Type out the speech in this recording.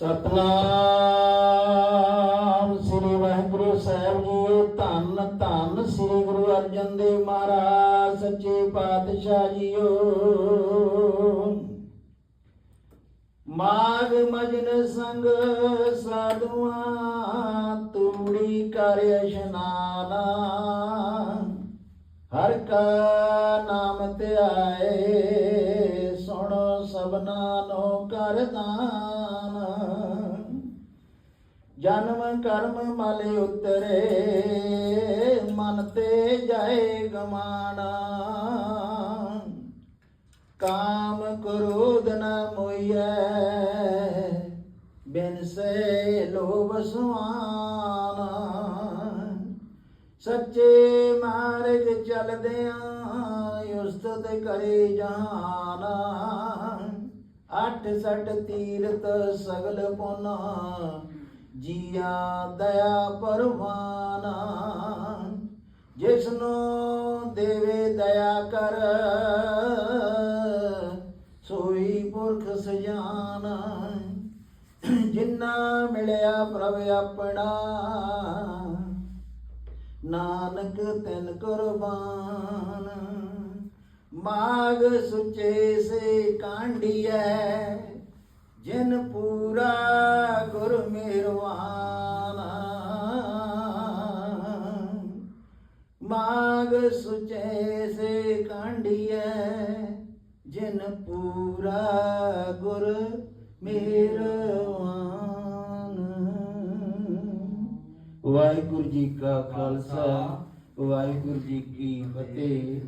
ਸਤਨਾਮ ਸ੍ਰੀ ਵਾਹਿਗੁਰੂ ਸਾਹਿਬ ਜੀਓ ਧੰਨ ਧੰਨ ਸ੍ਰੀ ਗੁਰੂ ਅਰਜਨ ਦੇਵ ਮਹਾਰਾਜ, ਸੱਚੇ ਪਾਤਸ਼ਾਹ ਜੀਓ। ਮਾਗ ਮਜਨ ਸੰਗ ਸਾਧੂਆਂ ਤੂੜੀ ਕਰ ਇਸ਼ਨਾਨਾ। ਹਰ ਕਾ ਨਾਮ ਧਿਆਏ ਸੁਣੋ ਸਭਨਾ ਜਨਮ ਕਰਮ ਮਲ ਉਤਰੇ, ਮਨ ਤੇ ਜਾਏ ਗਮਾਣਾ। ਕਾਮ ਕ੍ਰੋਧ ਨ ਮੋਈਐ, ਬਿਨ ਸੇ ਲੋਭ ਸੁਆਨਾ ਸੱਚੇ ਮਾਰਗ ਚਲਦਿਆਂ, ਉਸਤਤ ਕਰੇ ਜਾਨਾ ਅੱਠ ਸੱਠ ਤੀਰਤ ਸਗਲ ਪੁਨਾ, ਜੀਆ ਦਇਆ ਪਰਵਾਨਾ। ਜਿਸਨੂੰ ਦੇਵੇ ਦਇਆ ਕਰ, ਸੋਈ ਪੁਰਖ ਸਜਾਨਾ। ਜਿੰਨਾ ਮਿਲਿਆ ਪ੍ਰਭ ਆਪਣਾ, ਨਾਨਕ ਤਿਨ ਕੁਰਬਾਨ। ਮਾਗ ਸੁਚੇ ਸੇ ਕਾਂਡੀਐ ਜਿਨ ਪੂਰਾ ਗੁਰ ਮਿਹਰਵਾਨ। ਮਾਗ ਸੁਚੇ ਸੇ ਕਾਂਡੀਐ ਜਿਨ ਪੂਰਾ ਗੁਰ ਮਿਹਰਵਾਨ। ਵਾਹਿਗੁਰੂ ਜੀ ਕਾ ਖਾਲਸਾ, ਵਾਹਿਗੁਰੂ ਜੀ ਕੀ ਫਤਿਹ।